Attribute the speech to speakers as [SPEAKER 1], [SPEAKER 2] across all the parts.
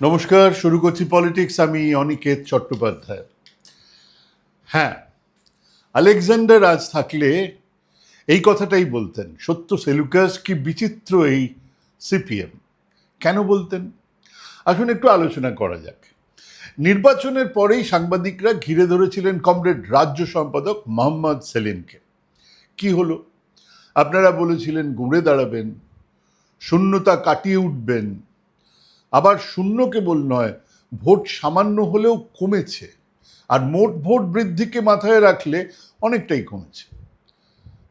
[SPEAKER 1] নমস্কার, শুরু করছি পলিটিক্স। আমি অনিকেত চট্টোপাধ্যায়। হ্যাঁ আলেকজান্ডার আজ থাকলে এই কথাটাই বলতেন, সত্য সেলুকাস কি বিচিত্র এই সিপিএম? কেন বলতেন? আসুন একটু আলোচনা করা যাক। নির্বাচনের পরেই সাংবাদিকরা ঘিরে ধরেছিলেন কমরেড রাজ্য সম্পাদক মোহাম্মদ সেলিমকে। কি হলো? আপনারা বলেছিলেন ঘুরে দাঁড়াবেন, শূন্যতা কাটিয়ে উঠবেন আবার শূন্য কেবল নয়, ভোট সামান্য হলেও কমেছে। আর মোট ভোট বৃদ্ধিকে মাথায় রাখলে অনেকটাই কমেছে।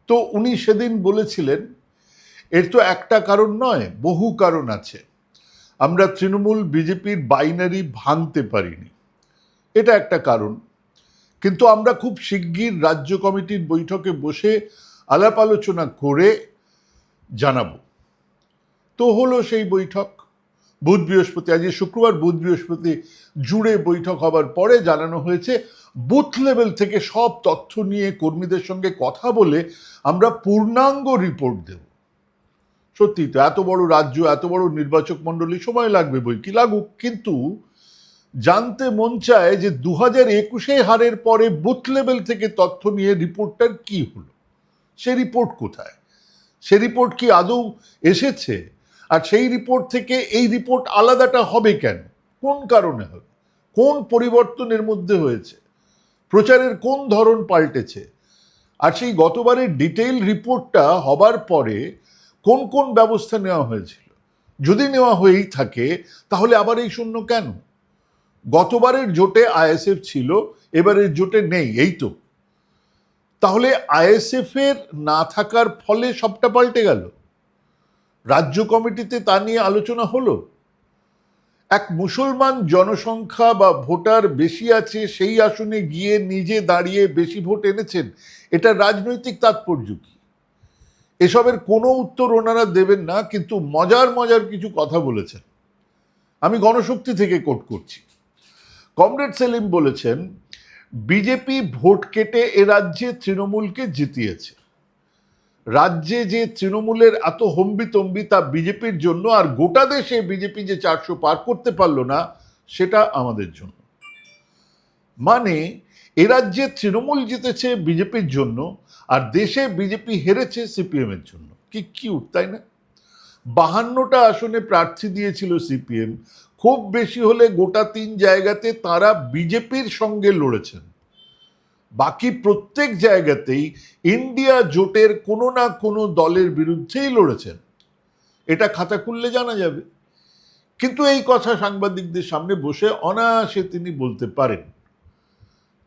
[SPEAKER 1] তো উনি সেদিন বলেছিলেন, এর তো একটা কারণ নয়, বহু কারণ আছে। আমরা তৃণমূল বিজেপির বাইনারি ভাঙতে পারিনি। এটা একটা কারণ। কিন্তু আমরা খুব শিগগির রাজ্য কমিটির বৈঠকে বসে আলাপ আলোচনা করে জানাব। তো হলো সেই বৈঠক। বুধ বৃহস্পতি আজ শুক্রবার বুধ বৃহস্পতি জুড়ে বৈঠক হবার পরে জানানো হয়েছে, বুথ লেভেল থেকে সব তথ্য নিয়ে কর্মীদের সঙ্গে কথা বলে আমরা পূর্ণাঙ্গ রিপোর্ট দেব। সত্যি তো, এত বড় রাজ্য, এত বড় নির্বাচক মণ্ডলী, সময় লাগবে বই, কি লাগুক? কিন্তু জানতে মন চায় যে দু হাজার একুশে হারের পরে বুথ লেভেল থেকে তথ্য নিয়ে রিপোর্টটার কি হলো? সে রিপোর্ট কোথায়? সে রিপোর্ট কি আদৌ এসেছে? আর সেই রিপোর্ট থেকে এই রিপোর্ট আলাদাটা হবে কেন? কোন কারণে হবে? কোন পরিবর্তনের মধ্যে হয়েছে? প্রচারের কোন ধরন পাল্টেছে? আর সেই গতবারের ডিটেইল রিপোর্টটা হবার পরে কোন কোন ব্যবস্থা নেওয়া হয়েছিল? যদি নেওয়া হয়েই থাকে, তাহলে আবার এই শূন্য কেন? গতবারের জোটে আইএসএফ ছিল, এবারের জোটে নেই, এই তো। তাহলে আইএসএফ এর না থাকার ফলে সবটা পাল্টে গেল। রাজ্য কমিটিতে তা নিয়ে আলোচনা হলো? এক মুসলমান জনসংখ্যা বা ভোটার বেশি আছে, সেই আসনে গিয়ে নিজে দাঁড়িয়ে বেশি ভোট এনেছেন এটা রাজনৈতিক তাৎপর্য কি? এসবের কোনো উত্তর ওনারা দেবেন না, কিন্তু মজার মজার কিছু কথা বলেছেন। আমি গণশক্তি থেকে কোট করছি। কমরেড সেলিম বলেছেন, বিজেপি ভোট কেটে এ রাজ্যে তৃণমূলকে জিতিয়েছে। রাজ্যে যে তৃণমূলের এত হম্বিতম্বি তা বিজেপির জন্য আর গোটা দেশে বিজেপি যে চারশো পার করতে পারল না, সেটা আমাদের জন্য। মানে এ রাজ্যে তৃণমূল জিতেছে বিজেপির জন্য আর দেশে বিজেপি হেরেছে সিপিএম এর জন্য। কি কিউট তাই না? বাহান্নটা আসনে প্রার্থী দিয়েছিল সিপিএম। খুব বেশি হলে গোটা তিন জায়গাতে তারা বিজেপির সঙ্গে লড়েছেন। বাকি প্রত্যেক জায়গাতেই ইন্ডিয়া জোটের কোনো না কোনো দলের বিরুদ্ধেই লড়েছেন। এটা খাতা খুললে জানা যাবে। কিন্তু এই কথা সাংবাদিকদের সামনে বসে অনায়াসে তিনি বলতে পারেন।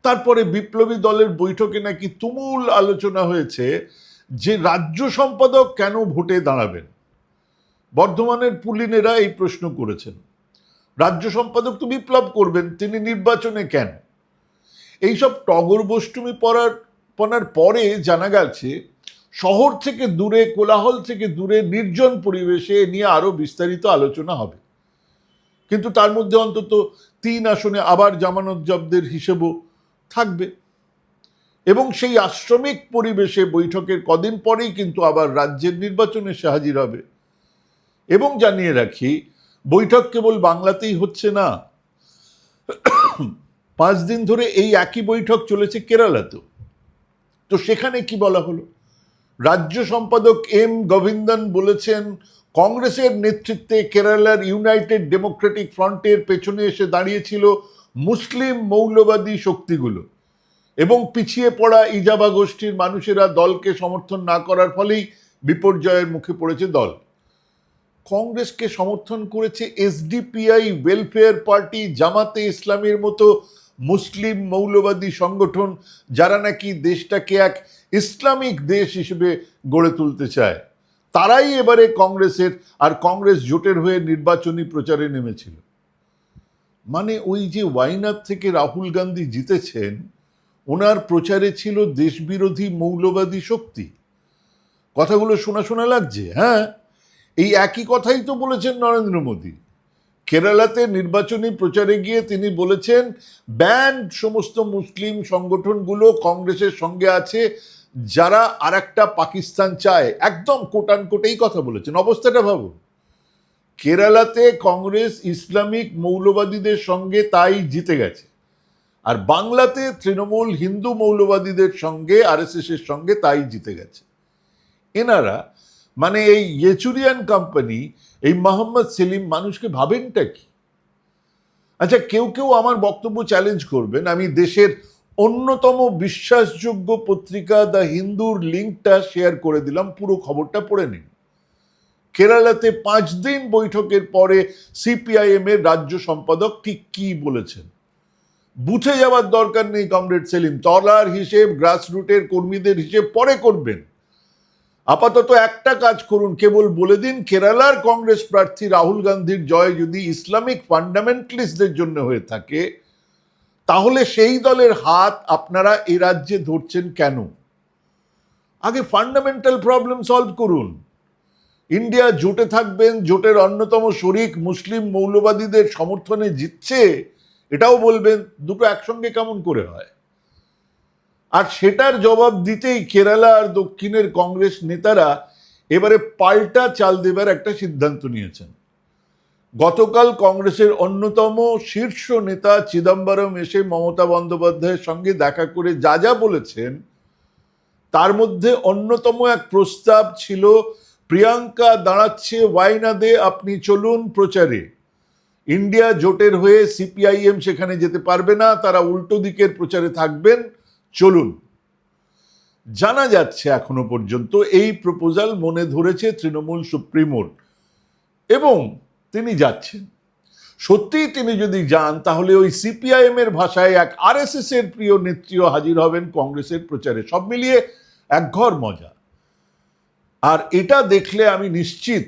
[SPEAKER 1] তারপরে বিপ্লবী দলের বৈঠকে নাকি তুমুল আলোচনা হয়েছে যে রাজ্য সম্পাদক কেন ভোটে দাঁড়াবেন? বর্ধমানের পুলিনেরা এই প্রশ্ন করেছেন। রাজ্য সম্পাদক তো বিপ্লব করবেন, তিনি নির্বাচনে কেন? এইসব টগর বষ্টুমি পড়ার পড়ার পরে জানা গেছে, শহর থেকে দূরে, কোলাহল থেকে দূরে, নির্জন পরিবেশে নিয়ে আরও বিস্তারিত আলোচনা হবে। কিন্তু তার মধ্যে অন্তত তিন আসনে আবার জামানত জব্দের হিসেবও থাকবে। এবং সেই আশ্রমিক পরিবেশে বৈঠকের কদিন পরেই কিন্তু আবার রাজ্যের নির্বাচনে সে হাজির হবে। এবং জানিয়ে রাখি, বৈঠক কেবল বাংলাতেই হচ্ছে না। পাঁচ দিন ধরে এই একই বৈঠক চলেছে কেরালাতেও। তো সেখানে কি বলা হলো? রাজ্য সম্পাদক এম গোবিন্দন বলেছেন, কংগ্রেসের নেতৃত্বে কেরালার ইউনাইটেড ডেমোক্রেটিক ফ্রন্টের পেছনে এসে দাঁড়িয়েছিল মুসলিম মৌলবাদী শক্তিগুলো এবং পিছিয়ে পড়া ইজাবা গোষ্ঠীর মানুষেরা দলকে সমর্থন না করার ফলেই বিপর্যয়ের মুখে পড়েছে দল। কংগ্রেসকে সমর্থন করেছে এসডিপিআই ওয়েলফেয়ার পার্টি জামাতে ইসলামের মতো মুসলিম মৌলবাদী সংগঠন, যারা নাকি দেশটাকে এক ইসলামিক দেশ হিসেবে গড়ে তুলতে চায়, তারাই এবারে কংগ্রেসের আর কংগ্রেস জোটের হয়ে নির্বাচনী প্রচারে নেমেছিল। মানে ওই যে ওয়াইনাথ থেকে রাহুল গান্ধী জিতেছেন, ওনার প্রচারে ছিল দেশবিরোধী মৌলবাদী শক্তি। কথাগুলো শোনা শোনা লাগছে হ্যাঁ? এই একই কথাই তো বলেছেন নরেন্দ্র মোদী। কেরালাতে নির্বাচনী প্রচারে গিয়ে তিনি বলেছেন, ব্যান্ড সমস্ত মুসলিম সংগঠনগুলো কংগ্রেসের সঙ্গে আছে, যারা আর একটা পাকিস্তান চায়। একদম কোটান কোটেই কথা বলেছেন। অবস্থাটা ভাবুন। কেরালাতে কংগ্রেস ইসলামিক মৌলবাদীদের সঙ্গে তাই জিতে গেছে। আর বাংলাতে তৃণমূল হিন্দু মৌলবাদীদের সঙ্গে, আরএসএস এর সঙ্গে তাই জিতে গেছে। এনারা মানে এই ইয়েচুরিয়ান কোম্পানি এই মোহাম্মদ সেলিম মানুষকে ভাবেনটা কি? আচ্ছা কেউ কেউ আমার বক্তব্য চ্যালেঞ্জ করবেন। আমি দেশের অন্যতম বিশ্বাসযোগ্য পত্রিকা দ্য হিন্দুর লিঙ্কটা শেয়ার করে দিলাম, পুরো খবরটা পড়ে নিন। কেরালাতে পাঁচ দিন বৈঠকের পরে সিপিআইএম এর রাজ্য সম্পাদক ঠিক কি বলেছেন? বুথে যাওয়ার দরকার নেই কমরেড সেলিম, তলার হিসেব গ্রাসরুটের কর্মীদের হিসেব পরে করবেন। আপাতত একটা কাজ করুন, কেবল বলে দিন কেরালার কংগ্রেস প্রার্থী রাহুল গান্ধীর জয় যদি ইসলামিক ফান্ডামেন্টালিস্টদের জন্য হয়ে থাকে, তাহলে সেই দলের হাত আপনারা এ রাজ্যে ধরছেন কেন? আগে ফান্ডামেন্টাল প্রবলেম সলভ করুন। ইন্ডিয়া জোটে থাকবেন, জোটের অন্যতম শরিক মুসলিম মৌলবাদীদের সমর্থনে জিতছে, এটাও বলবেন, দুটো একসঙ্গে কেমন করে হয়? আর সেটার জবাব দিতেই কেরালা আর দক্ষিণের কংগ্রেস নেতারা এবারে পাল্টা চাল দেবার একটা সিদ্ধান্ত নিয়েছেন। গতকাল কংগ্রেসের অন্যতম শীর্ষ নেতা চিদম্বরম এসে মমতা বন্দ্যোপাধ্যায়ের সঙ্গে দেখা করে যা যা বলেছেন, তার মধ্যে অন্যতম এক প্রস্তাব ছিল, প্রিয়াঙ্কা দাঁড়াচ্ছে ওয়াইনাদে আপনি চলুন প্রচারে। ইন্ডিয়া জোটের হয়ে সিপিআইএম সেখানে যেতে পারবে না, তারা উল্টো দিকের প্রচারে থাকবেন। চলুন। জানা যাচ্ছে এখনও পর্যন্ত এই প্রপোজাল মনে ধরেছে তৃণমূল সুপ্রিমোর। এবং তিনি যাচ্ছেন। সত্যিই তিনি যদি যান, তাহলে ওই সিপিআইএম এর ভাষায় এক আরএসএস এর প্রিয় নেত্রীও হাজির হবেন কংগ্রেসের প্রচারে। সব মিলিয়ে একঘর মজা। আর এটা দেখলে আমি নিশ্চিত,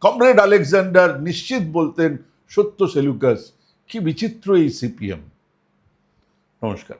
[SPEAKER 1] কমরেড আলেকজান্ডার নিশ্চিত বলতেন সত্য সেলুকাস, কি বিচিত্র এই সিপিএম। নমস্কার।